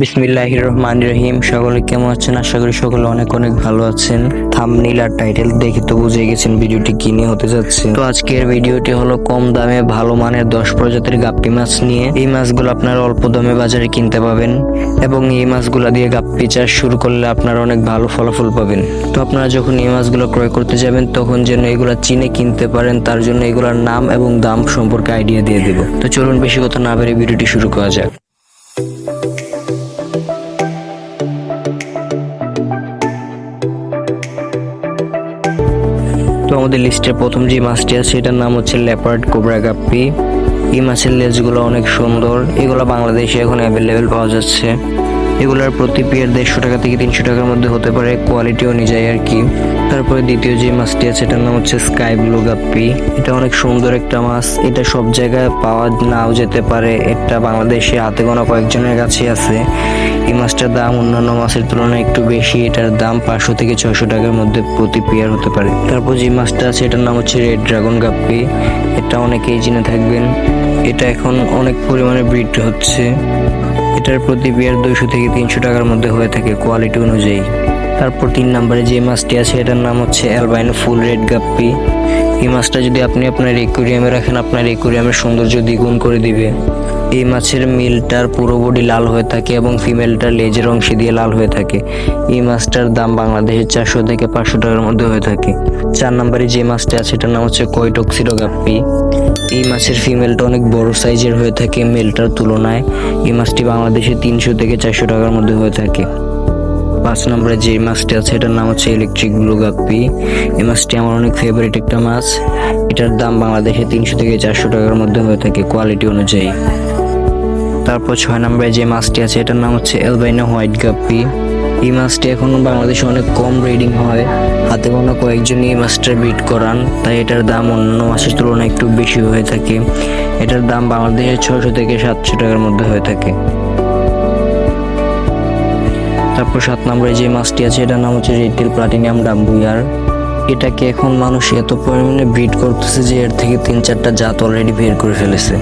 বিসমিল্লাহির রহমান রহিম। সকলে কেমন আছেন? আশা করি সকলে অনেক অনেক ভালো আছেন। থামনিল আর টাইটেল দেখে তো বুঝে গেছেন ভিডিওটি কি নিয়ে হতে যাচ্ছে। তো আজকের ভিডিওটি হলো কম দামে ভালো মানের দশ প্রজাতির গাপ্পি মাছ নিয়ে। এই মাছগুলো আপনারা অল্প দামে বাজারে কিনতে পাবেন এবং এই মাছগুলো দিয়ে গাপ্পি চাষ শুরু করলে আপনারা অনেক ভালো ফলাফল পাবেন। তো আপনারা যখন এই মাছগুলো ক্রয় করতে যাবেন, তখন যেন এগুলা চিনে কিনতে পারেন, তার জন্য এগুলোর নাম এবং দাম সম্পর্কে আইডিয়া দিয়ে দেব। তো চলুন বেশি কথা না বেরিয়ে ভিডিওটি শুরু করা যাক। তো আমাদের লিস্টের প্রথম যে মাছটি আছে, এটার নাম হচ্ছে লেপার্ড কোবরা গাপ্পি। এই মাছের লেজগুলো অনেক সুন্দর। এগুলো বাংলাদেশে এখন অ্যাভেলেবেল পাওয়া যাচ্ছে। এগুলোর প্রতি পেয়ার দেড়শো টাকা থেকে তিনশো টাকার মধ্যে হতে পারে কোয়ালিটি অনুযায়ী আর কি। তারপরে দ্বিতীয় যে মাছটি আছে, এটার নাম হচ্ছে স্কাই ব্লু গাপ্পি এটা অনেক সুন্দর একটা মাছ। এটা সব জায়গায় পাওয়া নাও যেতে পারে। এটা বাংলাদেশে হাতে গোনা কয়েকজনের কাছে আছে। এই মাছটার দাম অন্যান্য মাছের তুলনায় একটু বেশি। এটার দাম পাঁচশো থেকে ছয়শো টাকার মধ্যে প্রতি পেয়ার হতে পারে। তারপর যে মাছটা আছে, এটার নাম হচ্ছে রেড ড্রাগন গাপ্পি এটা অনেকেই জেনে থাকবেন। এটা এখন অনেক পরিমাণে ব্রিড হচ্ছে। এটার প্রতি পেয়ার দুইশো থেকে তিনশো টাকার মধ্যে হয়ে থাকে কোয়ালিটি অনুযায়ী। তারপর তিন নম্বরে যে মাছটি আছে, এটার নাম হচ্ছে অ্যালবাইন ফুল রেড গাপ্পি এই মাছটা যদি আপনি আপনার একুরিয়ামে রাখেন, আপনার একুরিয়ামের সৌন্দর্য দ্বিগুণ করে দিবে। এই মাছের মিলটার পুরো বডি লাল হয়ে থাকে এবং ফিমেলটার লেজের অংশে দিয়ে লাল হয়ে থাকে। এই মাছটার দাম বাংলাদেশের চারশো থেকে পাঁচশো টাকার মধ্যে হয়ে থাকে। চার নম্বরে যে মাছটা আছে, এটার নাম হচ্ছে কয়টক্সিডো গাপ্পি এই মাছের ফিমেলটা অনেক বড় সাইজের হয়ে থাকে মেলটার তুলনায়। এই মাছটি বাংলাদেশে তিনশো থেকে চারশো টাকার মধ্যে হয়ে থাকে। পাঁচ নম্বরে যে মাছটি আছে, এটার নাম হচ্ছে ইলেকট্রিক ব্লু গাপ্পি এই মাছটি আমার অনেক ফেভারিট একটা মাছ। এটার দাম বাংলাদেশে তিনশো থেকে চারশো টাকার মধ্যে হয়ে থাকে কোয়ালিটি অনুযায়ী। তারপর ছয় নম্বরে যে মাছটি আছে, এটার নাম হচ্ছে এলবাইনো হোয়াইট গাপ্পি এই মাছটি এখন বাংলাদেশে অনেক কম ব্রিডিং হয়। হাতে কোনো কয়েকজনই এই মাছটা ব্রিড করান, তাই এটার দাম অন্য মাছের তুলনায় একটু বেশি হয়ে থাকে। এটার দাম বাংলাদেশে ছশো থেকে সাতশো টাকার মধ্যে হয়ে থাকে। তারপর সাত নম্বরে যে মাছটি আছে, এটার নাম হচ্ছে রেটেল প্লাটিনিয়াম ডাম্বুয়ার এটাকে এখন মানুষ এত পরিমাণে ব্রিড করতেছে যে এর থেকে তিন চারটা জাত অলরেডি বের করে ফেলেছে।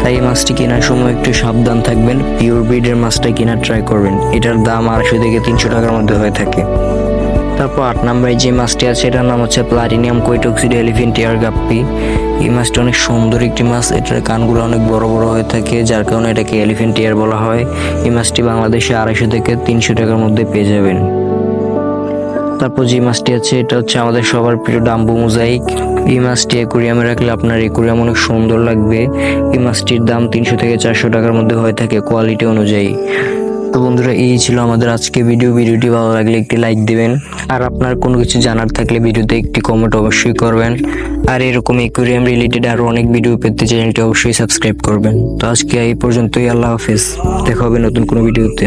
তাই এই মাছটি কেনার সময় একটু সাবধান থাকবেন। পিওর ব্রিডের মাছটা কেনার ট্রাই করবেন। এটার দাম আড়াইশো থেকে তিনশো টাকার মধ্যে হয়ে থাকে। তারপর আট নম্বরে যে মাছটি আছে, এটার নাম হচ্ছে প্লাটিনিয়াম কৈটক্সিড এলিফেন্ট টিয়ার গাপ্পি এই মাছটা অনেক সুন্দর একটি মাছ। এটার কানগুলো অনেক বড় বড় হয়ে থাকে, যার কারণে এটাকে এলিফেন্ট টিয়ার বলা হয়। এই মাছটি বাংলাদেশে আড়াইশো থেকে তিনশো টাকার মধ্যে পেয়ে যাবেন। তারপর যে মাছটি আছে, এটা হচ্ছে আমাদের সবার প্রিয় ডাম্বু মোজাইক। এই মাছটি একুরিয়ামে রাখলে আপনার একুরিয়াম অনেক সুন্দর লাগবে। এই মাছটির দাম তিনশো থেকে চারশো টাকার মধ্যে হয়ে থাকে কোয়ালিটি অনুযায়ী। তো বন্ধুরা, এই ছিল আমাদের আজকে ভিডিও ভিডিওটি ভালো লাগলে একটি লাইক দিবেন। আর আপনার কোনো কিছু জানার থাকলে ভিডিওতে একটি কমেন্ট অবশ্যই করবেন। আর এরকম একুরিয়াম রিলেটেড আরও অনেক ভিডিও পেতে চ্যানেলটি অবশ্যই সাবস্ক্রাইব করবেন। তো আজকে এই পর্যন্তই, আল্লাহ হাফেজ। দেখা হবে নতুন কোনো ভিডিওতে